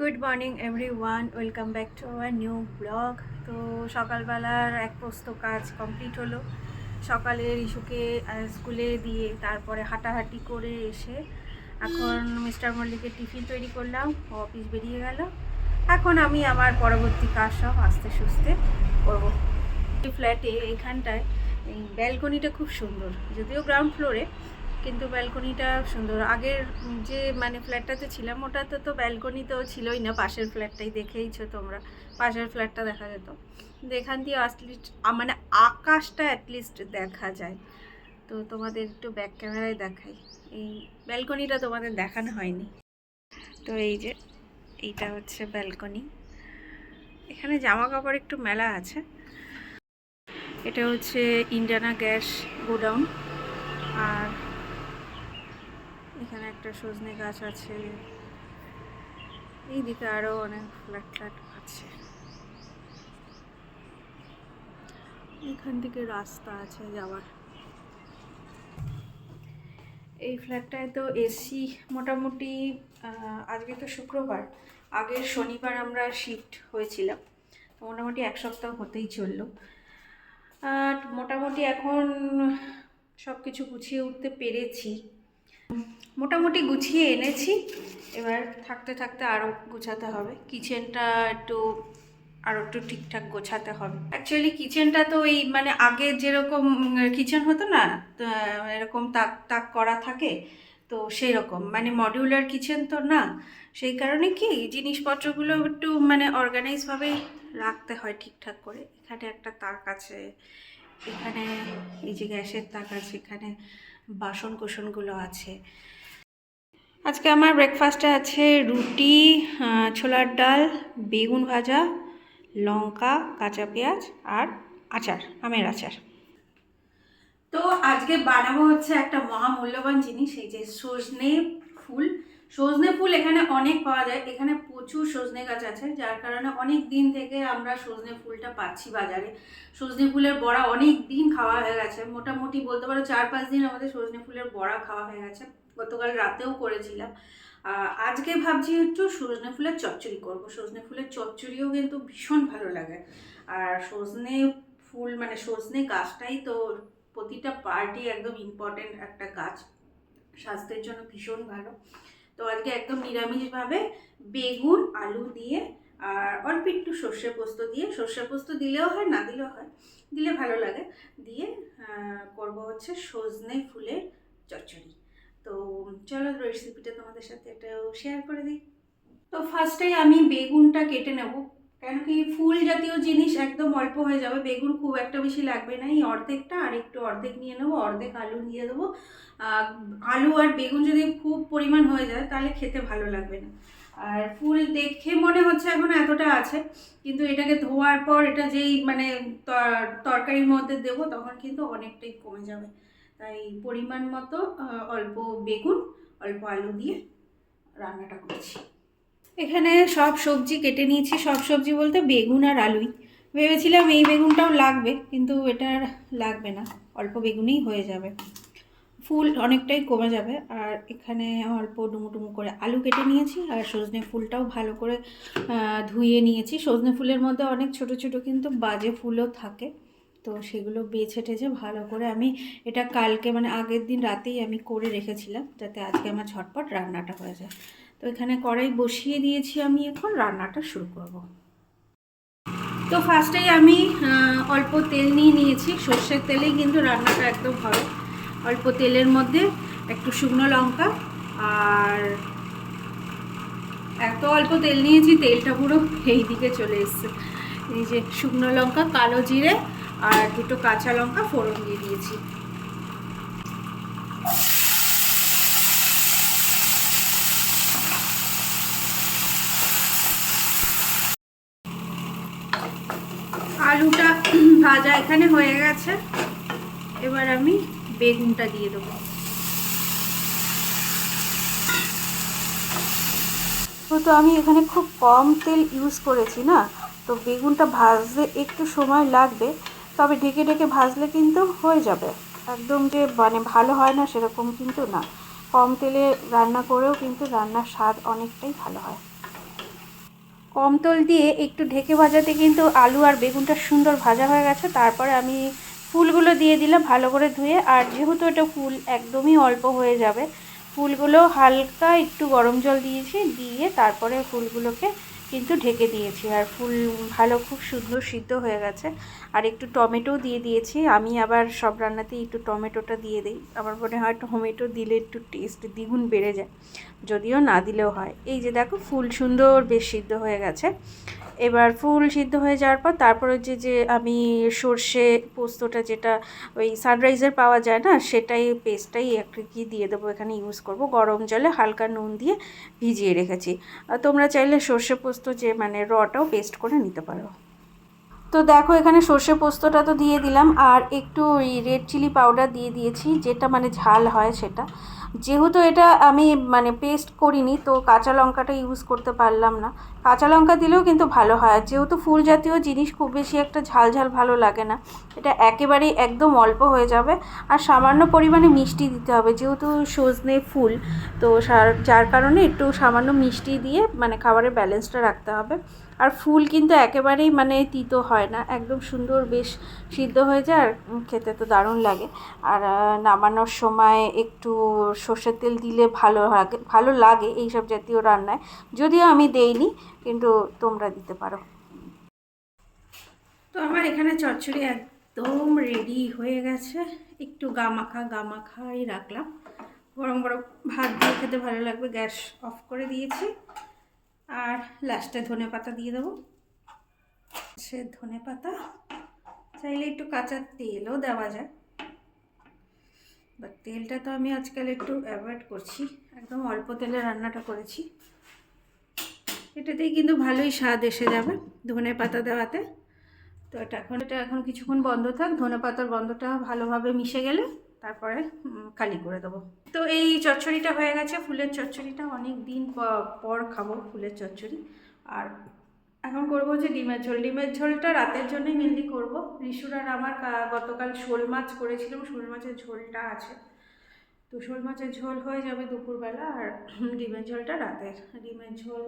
Good morning everyone welcome back to our new blog. তো সকালবেলার এক পোস্ত কাজ কমপ্লিট হলো। সকালে আহ, স্কুলে দিয়ে তারপরে হাঁটাহাঁটি করে এসে এখন মিস্টার মল্লিকের টিফিন তৈরি করলাম অফিস বেরিয়ে গেল। এখন আমি আমার পরবর্তী কাজ সব আস্তে সুস্তে করব। ফ্ল্যাটে এইখানটায় এই ব্যালকনিটা খুব সুন্দর যদিও গ্রাউন্ড ফ্লোরে কিন্তু ব্যালকনিটা সুন্দর। আগের যে মানে ফ্ল্যাটটাতে ছিলাম, ওটাতে তো ব্যালকনি তো ছিলই না, পাশের ফ্ল্যাটটাই দেখেইছো তোমরা। পাশের ফ্ল্যাটটা দেখা যেত। এখান দিয়ে অ্যাটলিস্ট মানে আকাশটা অ্যাটলিস্ট দেখা যায়। তো তোমাদের একটু ব্যাক ক্যামেরায় দেখাই। এই ব্যালকনিটা তোমাদের দেখানো হয়নি। তো এই যে, এইটা হচ্ছে ব্যালকনি এখানে জামা কাপড় একটু মেলা আছে। এটা হচ্ছে ইন্ডিয়ানা গ্যাস গোডাউন। আর একটা সজনে গাছ আছে। এইদিকে আরও অনেক ফ্ল্যাট ফ্ল্যাট আছে। এখান থেকে রাস্তা আছে যাওয়ার। এই ফ্ল্যাটটায় তো এসি মোটামুটি আজকে তো শুক্রবার। আগের শনিবার আমরা শিফট হয়েছিলাম। তো মোটামুটি এক সপ্তাহ হতেই চলল। আর মোটামুটি এখন সব কিছু গুছিয়ে উঠতে পেরেছি। মোটামুটি গুছিয়ে এনেছি। এবার থাকতে থাকতে আরও গোছাতে হবে। কিচেনটা একটু আরও একটু ঠিকঠাক গোছাতে হবে। অ্যাকচুয়ালি কিচেনটা তো এই মানে আগে যেরকম কিচেন হতো না এরকম তাক তাক করা থাকে, তো সেই রকম মানে মডিউলার কিচেন তো না, সেই কারণে কি জিনিসপত্রগুলো একটু মানে অর্গানাইজভাবেই রাখতে হয় ঠিকঠাক করে। এখানে একটা তাক আছে, এখানে এই যে গ্যাসের তাক আছে, এখানে বাসন কোসনগুলো আছে। আজকে আমার ব্রেকফাস্টে আছে রুটি ছোলার ডাল, বেগুন ভাজা, লঙ্কা, কাঁচা পেঁয়াজ আর আচার, আমের আচার। তো আজকে বানাবো হচ্ছে একটা মহামূল্যবান জিনিস, এই যে সজনে ফুল। সজনে ফুল এখানে অনেক পাওয়া যায়। এখানে প্রচুর সজনে গাছ আছে, যার কারণে অনেক দিন থেকে আমরা সজনে ফুলটা পাচ্ছি বাজারে। সজনে ফুলের বড়া অনেক দিন খাওয়া হয়ে গেছে। মোটামুটি বলতে পারো চার পাঁচ দিন আমাদের সজনে ফুলের বড়া খাওয়া হয়ে গেছে। গতকাল রাতেও করেছিলাম। আজকে ভাবছি একটু সজনে ফুলের চচ্চড়ি করব। সজনে ফুলের চচ্চড়িও কিন্তু ভীষণ ভালো লাগে। আর সজনে ফুল মানে সজনে গাছটাই তো প্রতিটা পার্টি একদম ইম্পর্টেন্ট একটা গাছ। স্বাস্থ্যের জন্য ভীষণ ভালো। তো আজকে একদম নিরামিষভাবে বেগুন, আলু দিয়ে আর অল্প একটু সর্ষে পোস্ত দিয়ে। সর্ষে পোস্ত দিলেও হয়, না দিলেও হয়। দিলে ভালো লাগে। দিয়ে করব হচ্ছে সজনে ফুলের চচ্চড়ি। তো চলো রেসিপিটা তোমাদের সাথে এটাও শেয়ার করে দিই। তো ফার্স্টে আমি বেগুনটা কেটে নেব। কেন কি ফুল জাতীয় জিনিস একদম অল্প হয়ে যাবে। বেগুন খুব একটা বেশি লাগবে না, এই অর্ধেকটা, আর একটু অর্ধেক নিয়ে নেব, অর্ধেক আলু দিয়ে দেবো। আলু আর বেগুন যদি খুব পরিমাণ হয়ে যায়, তাহলে খেতে ভালো লাগবে না। আর ফুল দেখে মনে হচ্ছে এখন এতটা আছে, কিন্তু এটাকে ধোয়ার পর এটা যেই মানে তরকারির মধ্যে দেবো, তখন কিন্তু অনেকটাই কমে যাবে। তাই পরিমাণ মতো অল্প বেগুন, অল্প আলু দিয়ে রান্নাটা করছি। এখানে সব সবজি কেটে নিয়েছি, সব সবজি বলতে বেগুন আর আলুই। ভেবেছিলাম এই বেগুনটাও লাগবে, কিন্তু এটা আর লাগবে না, অল্প বেগুনই হয়ে যাবে। ফুল অনেকটাই কমে যাবে, আর এখানে অল্প ডুমু ডুমু করে আলু কেটে নিয়েছি, আর সজনে ফুলটাও ভালো করে ধুয়ে নিয়েছি। সজনে ফুলের মধ্যে অনেক ছোট ছোট কিন্তু বাজে ফুলও থাকে, তো সেগুলো বেছে টেছে ভালো করে আমি এটা কালকে মানে আগের দিন রাতেই আমি করে রেখেছিলাম, যাতে আজকে আমার ঝটপট রান্নাটা হয়ে যায়। তো এখানে কড়াই বসিয়ে দিয়েছি আমি এখন, রান্নাটা শুরু করব। তো ফার্স্টেই আমি অল্প তেল নিয়ে নিয়েছি, সর্ষের তেলেই কিন্তু রান্নাটা একদম ভালো অল্প তেলের মধ্যে একটু শুকনো লঙ্কা আর এত অল্প তেল নিয়েছি, তেলটা পুরো এই দিকে চলে এসছে। এই যে শুকনো লঙ্কা, কালো জিরে আর দুটো কাঁচা লঙ্কা ফোড়ন দিয়ে দিয়েছি। ভাজা এখানে হয়ে গেছে। এবার আমি বেগুনটা দিয়ে দেবো। তো আমি এখানে খুব কম তেল ইউজ করেছি না? তো বেগুনটা ভাজতে একটু সময় লাগবে, তবে ঢেকে ঢেকে ভাজলে কিন্তু হয়ে যাবে। একদম যে মানে ভালো হয় না সেরকম কিন্তু না। কম তেলে রান্না করেও কিন্তু রান্নার স্বাদ অনেকটাই ভালো হয়। কম তল দিয়ে একটু ঢেকে ভাজাতে কিন্তু আলু আর বেগুনটা সুন্দর ভাজা হয়ে গেছে। তারপরে আমি ফুলগুলো দিয়ে দিলাম ভালো করে ধুয়ে। আর যেহেতু এটা ফুল একদমই অল্প হয়ে যাবে, ফুলগুলো হালকা একটু গরম জল দিয়েছি, দিয়ে তারপরে ফুলগুলোকে কিন্তু ঢেকে দিয়েছি। আর ফুল ভালো, খুব সুন্দর সিদ্ধ হয়ে গেছে। আর একটু টমেটো দিয়ে দিয়েছি। আমি আবার সব রান্নাতেই একটু টমেটোটা দিয়ে দিই। আমার মনে হয় টমেটো দিলে একটু টেস্ট দ্বিগুণ বেড়ে যায়। যদিও না দিলেও হয়। এই যে দেখো, ফুল সুন্দর বেশ সিদ্ধ হয়ে গেছে। এবার ফুল সিদ্ধ হয়ে যাওয়ার পর তারপরে যে যে আমি সর্ষে পোস্তটা যেটা ওই সানরাইজের পাওয়া যায় না, সেটাই পেস্টটাই একটু কি দিয়ে দেবো। এখানে ইউজ করব। গরম জলে হালকা নুন দিয়ে ভিজিয়ে রেখেছি। তোমরা চাইলে সর্ষে পোস্ত যে মানে রটাও পেস্ট করে নিতে পারো। তো দেখো, এখানে সর্ষে পোস্তটা তো দিয়ে দিলাম। আর একটু ওই রেড চিলি পাউডার দিয়ে দিয়েছি, যেটা মানে ঝাল হয় সেটা। যেহেতু এটা আমি মানে পেস্ট করিনি, তো কাঁচা লঙ্কাটা ইউজ করতে পারলাম না। কাঁচা লঙ্কা দিলেও কিন্তু ভালো হয়। যেহেতু ফুল জাতীয় জিনিস, খুব বেশি একটা ঝাল ঝাল ভালো লাগে না। এটা একেবারেই একদম অল্প হয়ে যাবে। আর সামান্য পরিমাণে মিষ্টি দিতে হবে। যেহেতু সজনে ফুল, তো যার কারণে একটু সামান্য মিষ্টি দিয়ে মানে খাবারের ব্যালেন্সটা রাখতে হবে। আর ফুল কিন্তু একেবারেই মানে তিতো হয় না, একদম সুন্দর বেশ সিদ্ধ হয়ে যায় আর খেতে তো দারুণ লাগে। আর নামানোর সময় একটু সর্ষের তেল দিলে ভালো লাগে ভালো লাগে এইসব জাতীয় রান্নায়। যদিও আমি দেইনি, কিন্তু তোমরা দিতে পারো। তো আমার এখানে চচ্চড়ি একদম রেডি হয়ে গেছে। একটু গা মাখা গা মাখাই রাখলাম। গরম গরম ভাত দিয়ে খেতে ভালো লাগবে, গ্যাস অফ করে দিয়েছি। আর লাস্টে ধনে পাতা দিয়ে দেবো। সে ধনে পাতা চাইলে একটু কাঁচা তেলও দেওয়া যায়। বা তেলটা তো আমি আজকাল একটু অ্যাভয়েড করছি। একদম অল্প তেলে রান্নাটা করেছি। এটাতেই কিন্তু ভালোই স্বাদ এসে যাবে ধনে পাতা দেওয়াতে। তো এটা এখন এটা এখন কিছুক্ষণ বন্ধ থাক। ধনে পাতার বন্ধটা ভালোভাবে মিশে গেলে তারপরে খালি করে দেবো। তো এই চচ্চড়িটা হয়ে গেছে, ফুলের চচ্চড়িটা। অনেক দিন পর খাব ফুলের চচ্চড়ি। আর এখন করব যে ডিমের ঝোল। ডিমের ঝোলটা রাতের জন্যই মেনলি করব। রিসুর আর আমার গতকাল শোল মাছ করেছিলাম। শোল মাছের ঝোলটা আছে। তো শোল মাছের ঝোল হয়ে যাবে দুপুরবেলা। আর ডিমের ঝোলটা রাতের। ডিমের ঝোল,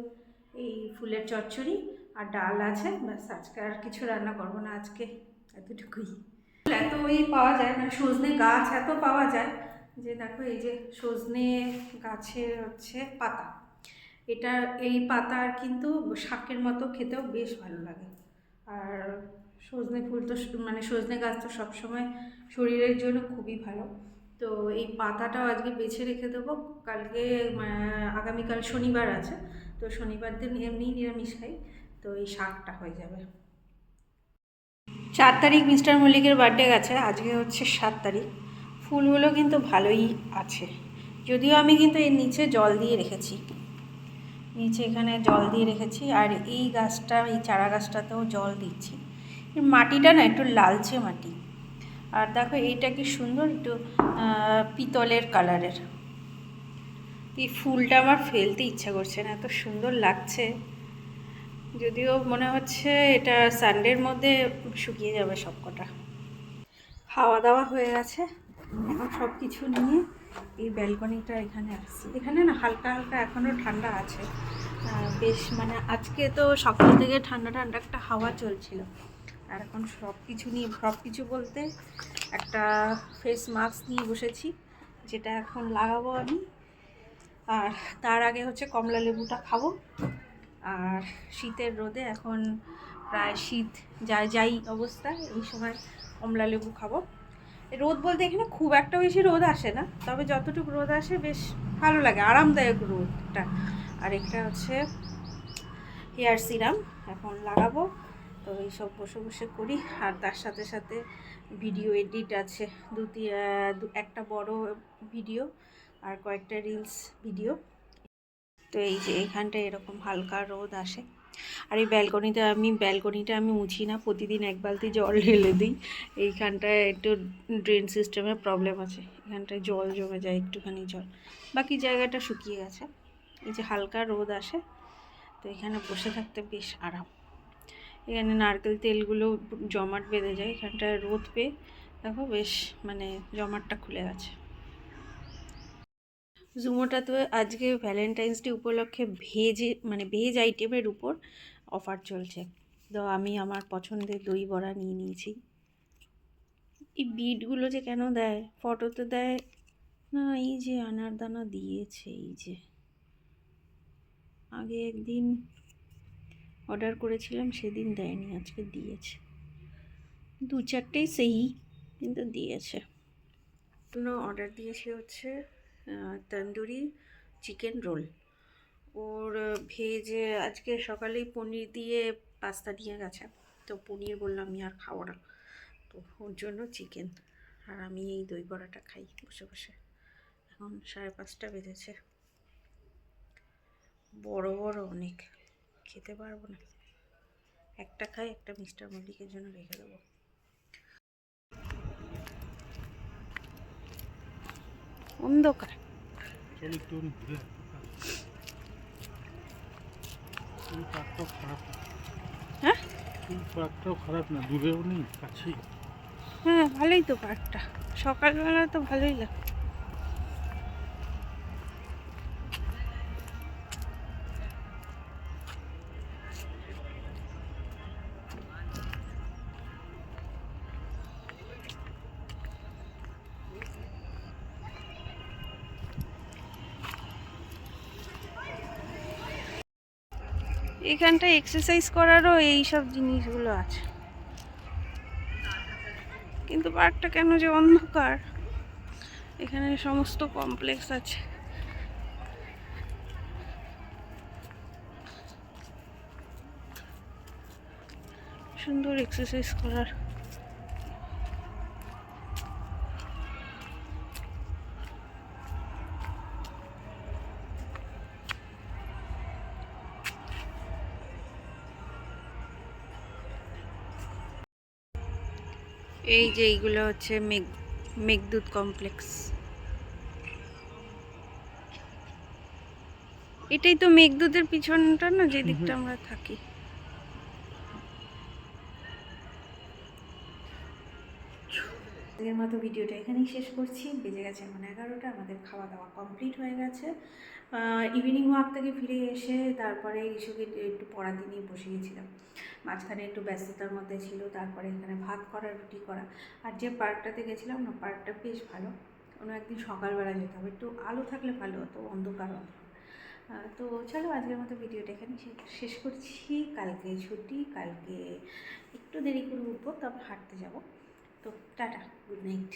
এই ফুলের চচ্চড়ি আর ডাল আছে। ব্যাস, আজকে আর কিছু রান্না করব না আজকে। এতটুকুই। এত ওই পাওয়া যায় মানে সজনে গাছ এত পাওয়া যায় যে দেখো এই যে সজনে গাছের হচ্ছে পাতা। এটা, এই পাতার কিন্তু শাকের মতো খেতেও বেশ ভালো লাগে। আর সজনে ফুল তো মানে সজনে গাছ তো সবসময় শরীরের জন্য খুবই ভালো। তো এই পাতাটাও আজকে বেছে রেখে দেবো। কালকে আগামীকাল শনিবার আছে, তো শনিবার দিন এমনি নিরামিষ খাই, তো এই শাকটা হয়ে যাবে। চার তারিখ মিস্টার মল্লিকের বার্থডে গেছে, আজকে হচ্ছে সাত তারিখ। ফুলগুলো কিন্তু ভালোই আছে। যদিও আমি কিন্তু এর নিচে জল দিয়ে রেখেছি। নিচে এখানে জল দিয়ে রেখেছি আর এই গাছটা, এই চারা গাছটাতেও জল দিচ্ছি। মাটিটা না একটু লালচে মাটি। আর দেখো এইটা কি সুন্দর একটু পিতলের কালারের এই ফুলটা আমার ফেলতে ইচ্ছা করছে না, এত সুন্দর লাগছে। যদিও মনে হচ্ছে এটা সানডের মধ্যে শুকিয়ে যাবে সব কটা খাওয়া দাওয়া হয়ে গেছে। এখন সব কিছু নিয়ে এই ব্যালকনিটা এখানে আসছি। এখানে না হালকা হালকা এখনও ঠান্ডা আছে। বেশ মানে আজকে তো সকাল থেকে ঠান্ডা ঠান্ডা একটা হাওয়া চলছিল। আর এখন সব কিছু নিয়ে সব কিছু বলতে একটা ফেস মাস্ক নিয়ে বসেছি, যেটা এখন লাগাবো আমি। আর তার আগে হচ্ছে কমলা লেবুটা খাব। আর শীতের রোদে এখন প্রায় শীত যায় যাই অবস্থা, এই সময় কমলা লেবু খাব। রোদ বলতে এখানে খুব একটা বেশি রোদ আসে না, তবে যতটুকু রোদ আসে বেশ ভালো লাগে, আরামদায়ক রোদটা। আর একটা হচ্ছে হেয়ার সিরাম, এখন লাগাবো। তো এইসব বসে বসে করি, আর তার সাথে সাথে ভিডিও এডিট আছে, দুটি একটা বড় ভিডিও আর কয়েকটা রিলস ভিডিও। তো এই যে এখানটা এরকম হালকা রোদ আসে। আর এই ব্যালকনিতে আমি, ব্যালকনিটা আমি মুছি না, প্রতিদিন এক বালতি জল ঢেলে দিই। এইখানটায় একটু ড্রেন সিস্টেমের প্রবলেম আছে, এখানটায় জল জমে যায় একটুখানি জল। বাকি জায়গাটা শুকিয়ে গেছে, এই যে হালকা রোদ আসে, তো এখানে বসে থাকতে বেশ আরাম। এখানে নারকেল তেলগুলো জমাট বেঁধে যায়, এখানটায় রোদ পেয়ে দেখো বেশ মানে জমাটটা খুলে গেছে। জুমোটা তো আজকে ভ্যালেন্টাইন্স ডে উপলক্ষে ভেজে মানে ভেজ আইটেমের উপর অফার চলছে। তো আমি আমার পছন্দের দই বড়া নিয়ে নিয়েছি। এই বিটগুলো যে কেন দেয়? ফটোতে দেয়? না, এই যে আনারদানা দিয়েছে, এই যে। আগে একদিন অর্ডার করেছিলাম, সেদিন দেয়নি, আজকে দিয়েছে। দু চারটেই সেই, কিন্তু দিয়েছে। অর্ডার দিয়েছি হচ্ছে tandoori chicken roll or veg আজকে সকালেই পনির দিয়ে পাস্তা নিয়ে গেছে। তো পনির বললাম, আমি আর খাব না। তো ওর জন্য চিকেন আর আমি এই দই বড়াটা খাই বসে বসে। এখন সাড়ে পাঁচটা বেজেছে। বড় বড় অনেক। খেতে পারব না। একটা খাই, একটা মিস্টার মল্লিকের জন্য রেখে দেবো। অন্ধকার হ্যাঁ পার্কটাও খারাপ না দূরেও নেই কাছেই হ্যাঁ ভালোই তো পার্কটা সকালবেলা তো ভালোই লাগে এখানটা এক্সারসাইজ করারও এই সব জিনিসগুলো আছে। কিন্তু পার্কটা কেন যে অন্ধকার? এখানে সমস্ত কমপ্লেক্স আছে। সুন্দর এক্সারসাইজ করার এই যে এইগুলো হচ্ছে মেঘ মেঘদূত কমপ্লেক্স এটাই তো মেঘদূতের পিছনটা না যে দিকটা আমরা থাকি। আজকের মতো ভিডিওটা এখানেই শেষ করছি। বেজে গেছে এখন এগারোটা আমাদের খাওয়া দাওয়া কমপ্লিট হয়ে গেছে। ইভিনিং ওয়াক থেকে ফিরে এসে তারপরে ইস্যুকে একটু পড়াতে নিয়ে বসে গেছিলাম। মাঝখানে একটু ব্যস্ততার মধ্যে ছিল, তারপরে এখানে ভাত করা, রুটি করা। আর যে পার্কটাতে গেছিলাম না, পার্কটা বেশ ভালো। কোনো একদিন সকালবেলা যেতে হবে। একটু আলো থাকলে ভালো হতো, অন্ধকার অন্ধকার। তো চলো আজকের মতো ভিডিওটা এখানে শেষ করছি। কালকে ছুটি, কালকে একটু দেরি করে উঠবো তারপর হাঁটতে যাব। তো টাটা, গুড নাইট।